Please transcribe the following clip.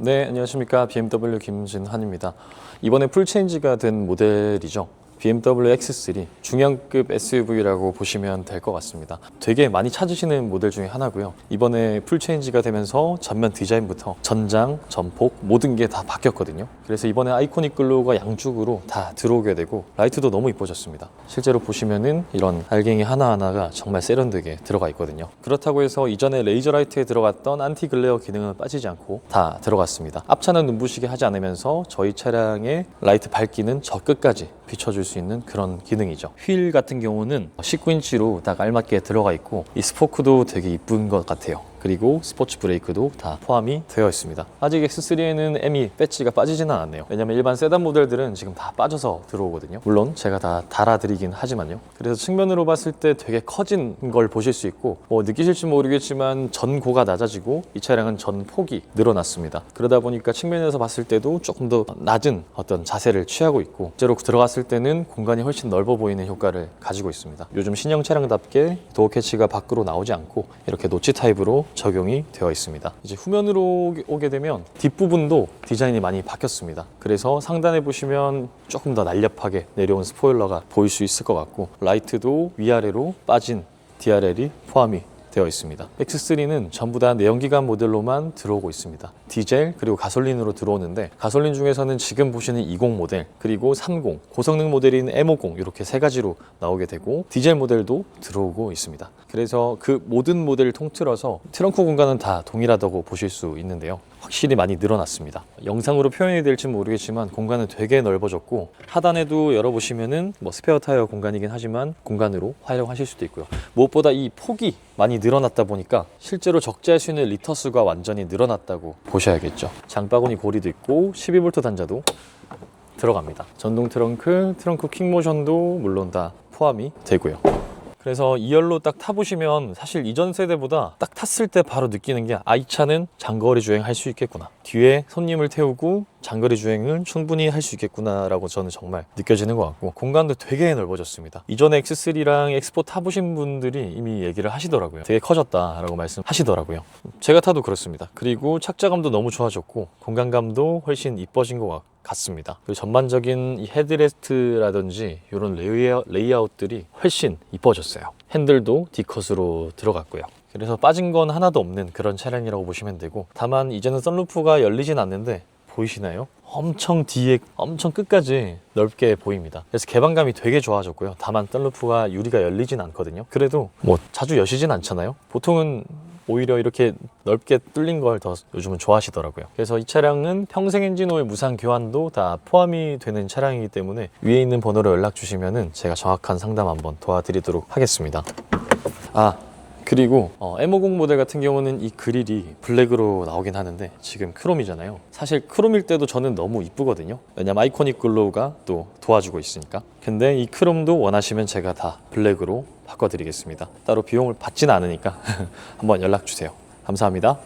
네, 안녕하십니까. BMW 김진환입니다. 이번에 풀체인지가 된 모델이죠. BMW X3 중형급 SUV라고 보시면 될 것 같습니다. 되게 많이 찾으시는 모델 중에 하나고요. 이번에 풀체인지가 되면서 전면 디자인부터 전장, 전폭 모든 게 다 바뀌었거든요. 그래서 이번에 아이코닉 글로우가 양쪽으로 다 들어오게 되고 라이트도 너무 이뻐졌습니다. 실제로 보시면은 이런 알갱이 하나하나가 정말 세련되게 들어가 있거든요. 그렇다고 해서 이전에 레이저 라이트에 들어갔던 안티 글레어 기능은 빠지지 않고 다 들어갔습니다. 앞차는 눈부시게 하지 않으면서 저희 차량의 라이트 밝기는 저 끝까지 비춰줄 수 있는 그런 기능이죠. 휠 같은 경우는 19인치로 딱 알맞게 들어가 있고 이 스포크도 되게 이쁜 것 같아요. 그리고 스포츠 브레이크도 다 포함이 되어 있습니다. 아직 X3에는 M이 배지가 빠지지는 않았네요. 왜냐면 일반 세단 모델들은 지금 다 빠져서 들어오거든요. 물론 제가 다 달아드리긴 하지만요. 그래서 측면으로 봤을 때 되게 커진 걸 보실 수 있고 뭐 느끼실지 모르겠지만 전고가 낮아지고 이 차량은 전폭이 늘어났습니다. 그러다 보니까 측면에서 봤을 때도 조금 더 낮은 어떤 자세를 취하고 있고 실제로 들어갔을 때는 공간이 훨씬 넓어 보이는 효과를 가지고 있습니다. 요즘 신형 차량답게 도어 캐치가 밖으로 나오지 않고 이렇게 노치 타입으로 적용이 되어 있습니다. 이제 후면으로 오게 되면 뒷부분도 디자인이 많이 바뀌었습니다. 그래서 상단에 보시면 조금 더 날렵하게 내려온 스포일러가 보일 수 있을 것 같고 라이트도 위아래로 빠진 DRL이 포함이 되어 있습니다. X3는 전부 다 내연기관 모델로만 들어오고 있습니다. 디젤 그리고 가솔린으로 들어오는데 가솔린 중에서는 지금 보시는 20 모델 그리고 30 고성능 모델인 M50 이렇게 세 가지로 나오게 되고 디젤 모델도 들어오고 있습니다. 그래서 그 모든 모델을 통틀어서 트렁크 공간은 다 동일하다고 보실 수 있는데요. 확실히 많이 늘어났습니다. 영상으로 표현이 될지 모르겠지만 공간은 되게 넓어졌고 하단에도 열어보시면은 뭐 스페어 타이어 공간이긴 하지만 공간으로 활용하실 수도 있고요. 무엇보다 이 폭이 많이 늘어났다 보니까 실제로 적재할 수 있는 리터 수가 완전히 늘어났다고 보셔야겠죠. 장바구니 고리도 있고 12V 단자도 들어갑니다. 전동 트렁크, 트렁크 킥모션도 물론 다 포함이 되고요. 그래서 2열로 딱 타보시면 사실 이전 세대보다 딱 탔을 때 바로 느끼는 게 아, 이 차는 장거리 주행 할 수 있겠구나. 뒤에 손님을 태우고 장거리 주행을 충분히 할 수 있겠구나라고 저는 정말 느껴지는 것 같고 공간도 되게 넓어졌습니다. 이전에 X3랑 X4 타보신 분들이 이미 얘기를 하시더라고요. 되게 커졌다라고 말씀하시더라고요. 제가 타도 그렇습니다. 그리고 착자감도 너무 좋아졌고 공간감도 훨씬 이뻐진 것 같고 같습니다. 그리고 전반적인 이 헤드레스트라든지 이런 레이아웃, 레이아웃들이 훨씬 이뻐졌어요. 핸들도 D컷으로 들어갔고요. 그래서 빠진 건 하나도 없는 그런 차량이라고 보시면 되고 다만 이제는 썬루프가 열리진 않는데 보이시나요? 엄청 뒤에 엄청 끝까지 넓게 보입니다. 그래서 개방감이 되게 좋아졌고요. 다만 썬루프가 유리가 열리진 않거든요. 그래도 뭐 자주 여시진 않잖아요. 보통은 오히려 이렇게 넓게 뚫린 걸 더 요즘은 좋아하시더라고요. 그래서 이 차량은 평생 엔진 오일 무상 교환도 다 포함이 되는 차량이기 때문에 위에 있는 번호로 연락 주시면은 제가 정확한 상담 한번 도와드리도록 하겠습니다. 아 그리고 어, M50 모델 같은 경우는 이 그릴이 블랙으로 나오긴 하는데 지금 크롬이잖아요. 사실 크롬일 때도 저는 너무 이쁘거든요. 왜냐면 아이코닉 글로우가 또 도와주고 있으니까. 근데 이 크롬도 원하시면 제가 다 블랙으로 바꿔드리겠습니다. 따로 비용을 받지는 않으니까 한번 연락 주세요. 감사합니다.